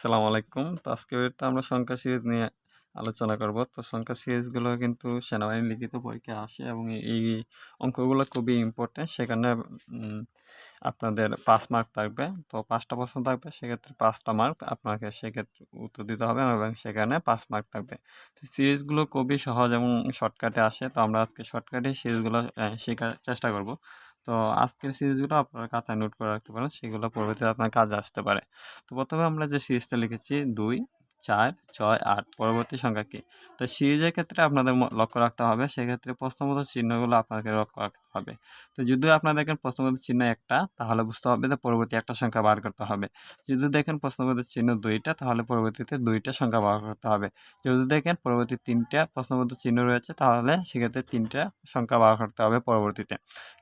আসসালামু আলাইকুম। তো আজকের ভিডিওতে আমরা সংখ্যা সিরিজ নিয়ে আলোচনা করব। তো সংখ্যা সিরিজগুলো কিন্তু সেনাবাহিনী লিখিত পরীক্ষায় আসে এবং এই অঙ্কগুলো খুবই ইম্পোর্টেন্ট। সেখানে আপনাদের পাঁচ মার্ক থাকবে। তো ৫ টা প্রশ্ন থাকবে। সেক্ষেত্রে পাঁচটা মার্ক আপনাকে সেক্ষেত্রে উত্তর দিতে হবে এবং সেখানে পাঁচ মার্ক থাকবে। তো সিরিজগুলো খুবই সহজ এবং শর্টকাটে আসে। তো আমরা আজকে শর্টকাটে সিরিজগুলো শেখার চেষ্টা করব। তো আজকের সিরিজগুলো আপনারা খাতায় নোট করে রাখতে পারেন। সেগুলো পরবর্তীতে আপনার কাজে আসতে পারে। তো প্রথমে আমরা যে সিরিজটা লিখেছি ২, ৪, ৬, ৮ পরবর্তী সংখ্যা কি? তো সিরিজের ক্ষেত্রে আপনাদের লক্ষ্য রাখতে হবে। সেক্ষেত্রে প্রশ্নবোধক চিহ্নগুলো আপনাকে লক্ষ্য রাখতে হবে। তো যদিও আপনারা দেখেন প্রশ্নবোধক চিহ্ন একটা তাহলে বুঝতে হবে যে পরবর্তী একটা সংখ্যা বার করতে হবে। যদি দেখেন প্রশ্নবোধক চিহ্ন দুইটা তাহলে পরবর্তীতে দুইটা সংখ্যা বার করতে হবে। যদি দেখেন পরবর্তী ৩ টা প্রশ্নবোধক চিহ্ন রয়েছে তাহলে সেক্ষেত্রে ৩ টা সংখ্যা বার করতে হবে পরবর্তীতে।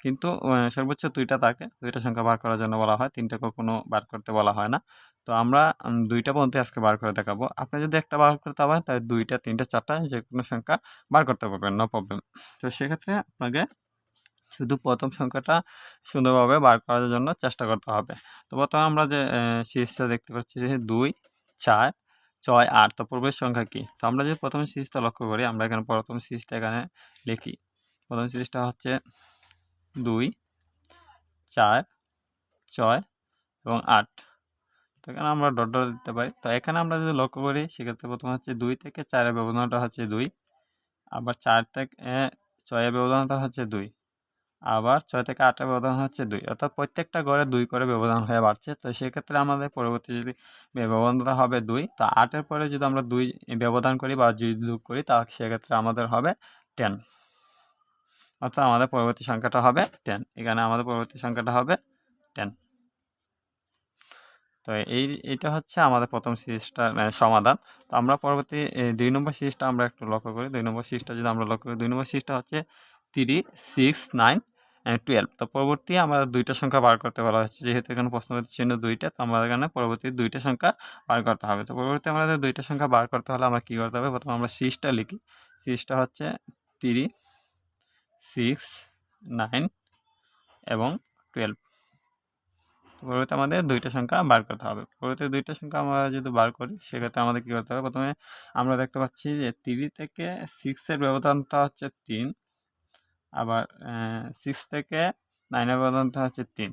কিন্তু সর্বোচ্চ ২ টা থাকে। ২ টা সংখ্যা বার করার জন্য বলা হয়। ৩ টা কখনো বার করতে বলা হয় না। তো আমরা দুইটা ২ পর্যন্ত আজকে বার করে দেখাবো। আপনি যদি একটা বার করতে পারেন তাহলে ২ টা, ৩ টা, ৪ টা যেকোনো সংখ্যা বার করতে পারবেন। No problem. তো সেক্ষেত্রে আপনাকে শুধু প্রথম সংখ্যাটা সুন্দরভাবে বার করার জন্য চেষ্টা করতে হবে। তো প্রথমে আমরা যে সিরিজটা দেখতে পাচ্ছি যে ২, ৪, ৬, ৮ তো পূর্বের সংখ্যা কি? তো আমরা যদি ১ম সিরিজটা লক্ষ্য করি আমরা এখানে প্রথম সিরিজটা এখানে লিখি। প্রথম সিরিজটা হচ্ছে ২, ৪, ৬ এবং ৮ তো এখানে আমরা ডট, ডট দিতে পারি। তো এখানে আমরা যদি লক্ষ্য করি সেক্ষেত্রে প্রথমে হচ্ছে দুই থেকে চারের ব্যবধানটা হচ্ছে দুই আবার চার থেকে ৬ এর ব্যবধানটা হচ্ছে দুই আবার ছয় থেকে ৮ এর ব্যবধান হচ্ছে দুই অর্থাৎ প্রত্যেকটা ঘরে দুই করে ব্যবধান হয়ে বাড়ছে। তো সেক্ষেত্রে আমাদের পরবর্তী যদি ব্যবধানটা হবে দুই তো আটের পরে যদি আমরা দুই ব্যবধান করি বা যদি যোগ করি তা সেক্ষেত্রে আমাদের হবে টেন অর্থাৎ আমাদের পরবর্তী সংখ্যাটা হবে টেন এখানে আমাদের পরবর্তী সংখ্যাটা হবে 10 তো এই এইটা হচ্ছে আমাদের ১ম সিরিজটার অ্যা সমাধান। তো আমরা পরবর্তী ২ নম্বর সিরিজটা আমরা একটু লক্ষ্য করি। দুই নম্বর সিরিজটা যদি আমরা লক্ষ্য করি দুই নম্বর সিরিজটা হচ্ছে 3, 6, 9 অ্যান্ড 12 তো পরবর্তী আমরা দুইটা সংখ্যা বার করতে বলা হচ্ছে। যেহেতু এখানে প্রশ্নবোধক চিহ্ন ২ টা তো আমরা এখানে পরবর্তী দুইটা সংখ্যা বার করতে হবে। তো পরবর্তী আমাদের দুইটা সংখ্যা বার করতে হলে আমরা কী করতে হবে? প্রথমে আমরা সিরিজটা লিখি। সিরিজটা হচ্ছে 3, 6, 9 এবং 12 পরবর্তীতে আমাদের দুইটা সংখ্যা বার করতে হবে। পরবর্তী দুইটা সংখ্যা আমরা যদি বার করি সেক্ষেত্রে আমাদের কী করতে হবে? প্রথমে আমরা দেখতে পাচ্ছি যে 3 থেকে সিক্সের ব্যবধানটা হচ্ছে তিন আবার সিক্স থেকে 9 এর ব্যবধানটা হচ্ছে তিন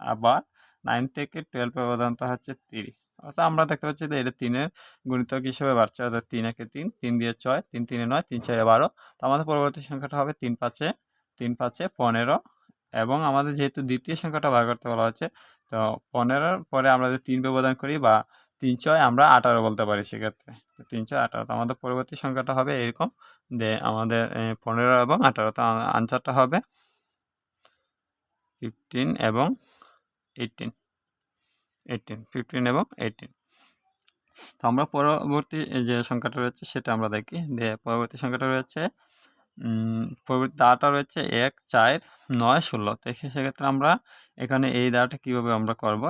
আবার নাইন থেকে 12 এর ব্যবধানটা হচ্ছে 3 অর্থাৎ আমরা দেখতে পাচ্ছি যে এটা ৩ এর গুণিতক হিসেবে বাড়ছে অর্থাৎ তিন একে ৩, ৩ দিয়ে ৬, ৩ ৩ এ ৯, ৩ ৪ এ ১২ তো আমাদের পরবর্তী সংখ্যাটা হবে ৩ ৫ এ ৩ ৫ এ ১৫ এবং আমাদের যেহেতু দ্বিতীয় সংখ্যাটা বার করতে বলা হচ্ছে, তো পনেরোর পরে আমরা যদি ৩ ব্যবধান করি বা ৩ ৬ আমরা ১৮ বলতে পারি সেক্ষেত্রে। তো ৩ ৬ ১৮ তো আমাদের পরবর্তী সংখ্যাটা হবে এরকম যে আমাদের পনেরো এবং ১৮ তো আনসারটা হবে 15 এবং 18 18 15 এবং 18 তো আমরা পরবর্তী যে সংখ্যাটা রয়েছে সেটা আমরা দেখি। যে পরবর্তী সংখ্যাটা রয়েছে পরবর্তী দাঁড়াটা রয়েছে ১, ৪, ৯, ১৬ তো সেক্ষেত্রে আমরা এখানে এই দাঁড়াটা কীভাবে আমরা করব?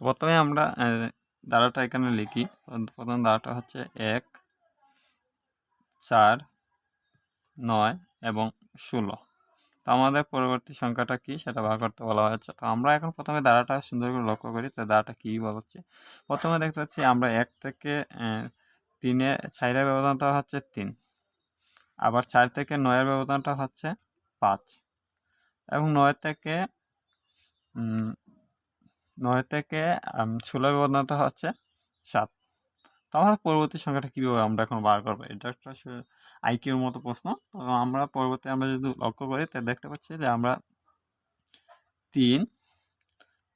প্রথমে আমরা দাঁড়াটা এখানে লিখি। প্রথম দাঁড়াটা হচ্ছে ১, ৪, ৯ এবং ১৬ তো আমাদের পরবর্তী সংখ্যাটা কি সেটা বার করতে বলা হয়েছে। তো আমরা এখন প্রথমে দাঁড়াটা সুন্দর করে লক্ষ্য করি। তো দাঁড়াটা কি বলছে? প্রথমে দেখতে পাচ্ছি আমরা এক থেকে তিনে ৩ এ ৪ এর ব্যবধানটা হচ্ছে তিন আবার চার থেকে নয়ের ব্যবধানটা হচ্ছে পাঁচ এবং নয় থেকে নয় থেকে, আম ১৬ এর ব্যবধানটা হচ্ছে সাত তো আমাদের পরবর্তী সংখ্যাটা কীভাবে আমরা এখন বার করব এটা একটা আইকিউর মতো প্রশ্ন। তো আমরা পরবর্তী আমরা যদি লক্ষ্য করি তাহলে দেখতে পাচ্ছি যে আমরা ৩,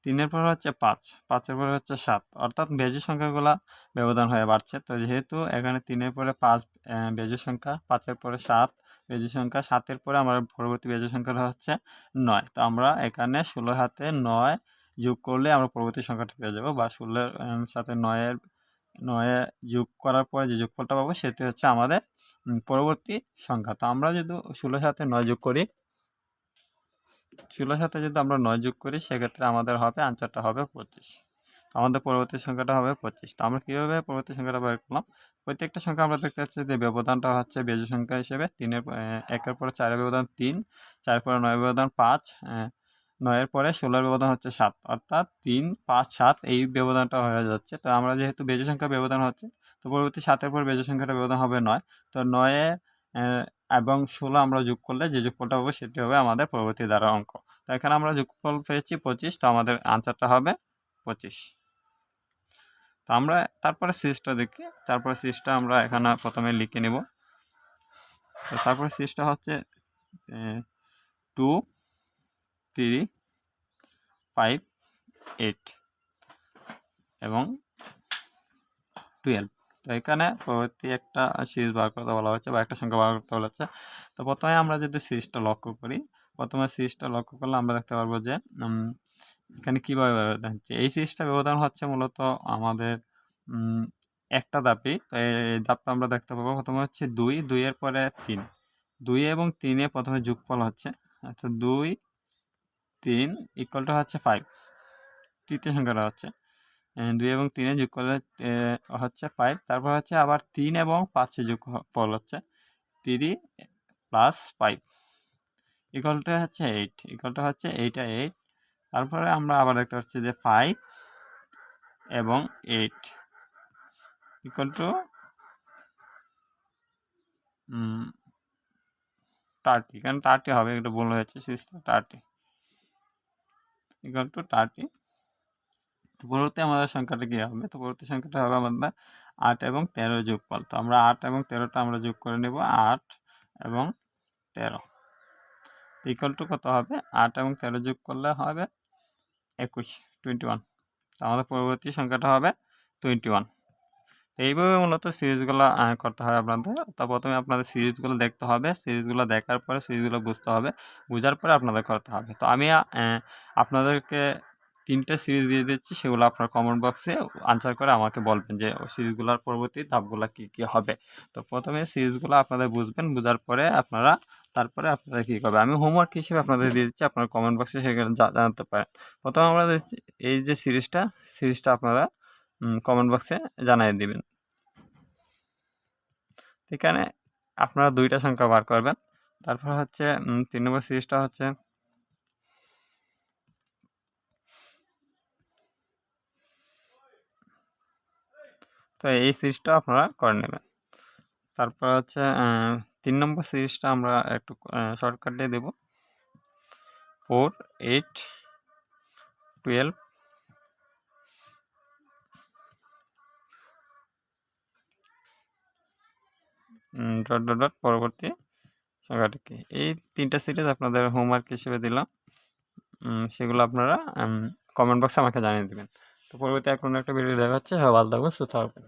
৩ এর পরে হচ্ছে ৫, ৫ এর পরে হচ্ছে সাত অর্থাৎ বেজোড় সংখ্যাগুলা ব্যবধান হয়ে বাড়ছে। তো যেহেতু এখানে তিনের পরে ৫ অ্যা বেজোড় সংখ্যা, পাঁচের পরে ৭ বেজোড় সংখ্যা, সাতের পরে আমার পরবর্তী বেজোড় সংখ্যাটা হচ্ছে নয় তো আমরা এখানে ১৬ হাতে নয় যোগ করলে আমরা পরবর্তী সংখ্যাটা পেয়ে যাব বা ষোলোর সাথে ৯ ৯ যোগ করার পরে যে যোগফলটা পাবো সেটি হচ্ছে আমাদের পরবর্তী সংখ্যা। তো আমরা যদি ষোলোর সাথে নয় যোগ করি ১৬ এর সাথে যদি আমরা নয় যোগ করি সেক্ষেত্রে আমাদের হবে আনসারটা হবে ২৫ আমাদের পরবর্তী সংখ্যাটা হবে ২৫ তো আমরা কীভাবে পরবর্তী সংখ্যাটা বের করলাম? প্রত্যেকটা সংখ্যা আমরা দেখতে পাচ্ছি যে ব্যবধানটা হচ্ছে বেজোড় সংখ্যা হিসেবে ৩ এর অ্যা ১ এর পরে ৪ এর ব্যবধান ৩, ৪ এর পরে ৯ এর ব্যবধান ৫, অ্যা নয়ের পরে ষোলোর ব্যবধান হচ্ছে সাত, অর্থাৎ তিন, পাঁচ, সাত এই ব্যবধানটা হয়ে যাচ্ছে। তো আমরা যেহেতু বেজোড় সংখ্যা ব্যবধান হচ্ছে, তো পরবর্তী সাতের পর বেজোড় সংখ্যাটা ব্যবধান হবে নয়। তো নয়ে এবং ষোলো আমরা যোগ করলে যে যোগফলটা পাবো সেটি হবে আমাদের পরবর্তী দ্বারা অঙ্ক। তো এখানে আমরা যোগফল পেয়েছি পঁচিশ, তো আমাদের আনসারটা হবে পঁচিশ। তো আমরা তারপরে সিরিজটা দেখি। তারপরে সিরিজটা আমরা এখানে প্রথমে লিখে নেব। তো তারপরে সিরিজটা হচ্ছে টু থ্রি, ফাইভ, এইট এবং টুয়েলভ। তো এখানে পরবর্তী একটা সিরিজ বার করতে বলা হচ্ছে বা একটা সংখ্যা বার করতে বলা হচ্ছে। তো প্রথমে আমরা যদি সিরিজটা লক্ষ্য করি, প্রথমে সিরিজটা লক্ষ্য করলে আমরা দেখতে পারব যে এখানে কীভাবে ব্যবধান হচ্ছে। এই সিরিজটা ব্যবধান হচ্ছে মূলত আমাদের একটা ধাপে তো এই ধাপটা আমরা দেখতে পাবো। প্রথমে হচ্ছে দুই, দুইয়ের পরে তিন। দুই এবং তিনে প্রথমে যোগফল হচ্ছে। আচ্ছা দুই তিন ইকুয়ালটা হচ্ছে ফাইভ তৃতীয় সংখ্যাটা হচ্ছে দুই এবং তিনে যোগ করলে হচ্ছে ফাইভ তারপর হচ্ছে আবার তিন এবং পাঁচে যোগ ফল হচ্ছে থ্রি প্লাস ফাইভ ইকুয়ালটা হচ্ছে এইট ইকুয়ালটা হচ্ছে এইটা এইট তারপরে আমরা আবার দেখতে পাচ্ছি যে ফাইভ এবং এইট ইকুয়াল টু থার্টি কারণ থার্টি হবে এটা ভুল হয়েছে সিক্সটা থার্টি ইকুয়াল টু থার্টি তো পরবর্তী আমাদের সংখ্যাটা কী হবে? তো পরবর্তী সংখ্যাটা হবে আমাদের আট এবং তেরো যোগফল। তো আমরা আট এবং তেরোটা আমরা যোগ করে নেব, আট এবং তেরো। ইকুয়াল টু কত হবে? আট এবং তেরো যোগ করলে হবে একুশ টোয়েন্টি ওয়ান তো আমাদের পরবর্তী সংখ্যাটা হবে টোয়েন্টি ওয়ান এইভাবে মূলত সিরিজগুলো করতে হয় আপনাদের। তো প্রথমে আপনাদের সিরিজগুলো দেখতে হবে। সিরিজগুলো দেখার পরে সিরিজগুলো বুঝতে হবে। বোঝার পরে আপনাদের করতে হবে। তো আমি আপনাদেরকে তিনটে সিরিজ দিয়ে দিচ্ছি। সেগুলো আপনার কমেন্ট বক্সে আনসার করে আমাকে বলবেন যে সিরিজগুলোর পরবর্তী ধাপগুলো কী কী হবে। তো প্রথমে সিরিজগুলো আপনাদের বুঝবেন। বোঝার পরে আপনারা, তারপরে আপনারা কী করবে আমি হোমওয়ার্ক হিসেবে আপনাদের দিয়ে দিচ্ছি। আপনারা কমেন্ট বক্সে সেখানে জানাতে পারেন। প্রথমে আমরা এই যে সিরিজটা সিরিজটা আপনারা কমেন্ট বক্সে জানিয়ে দিবেন। এখানে আপনারা দুইটা সংখ্যা বার করবেন। তারপর হচ্ছে তিন নম্বর সিরিজটা হচ্ছে, তো এই সিরিজটা আপনারা করে নেবেন। তারপর হচ্ছে তিন নম্বর সিরিজটা আমরা একটু শর্টকাট দিয়ে দেব। Four eight twelve dot dot dot পরবর্তী সংখ্যাটা কি এই তিনটা সিরিজ আপনাদের হোমওয়ার্ক হিসেবে দিলাম। সেগুলো আপনারা কমেন্ট বক্সে আমাকে জানিয়ে দেবেন। তো পরবর্তী এখন একটা ভিডিও দেখা হচ্ছে হ্যাঁ ভালো থাকবেন, সুস্থ থাকবেন।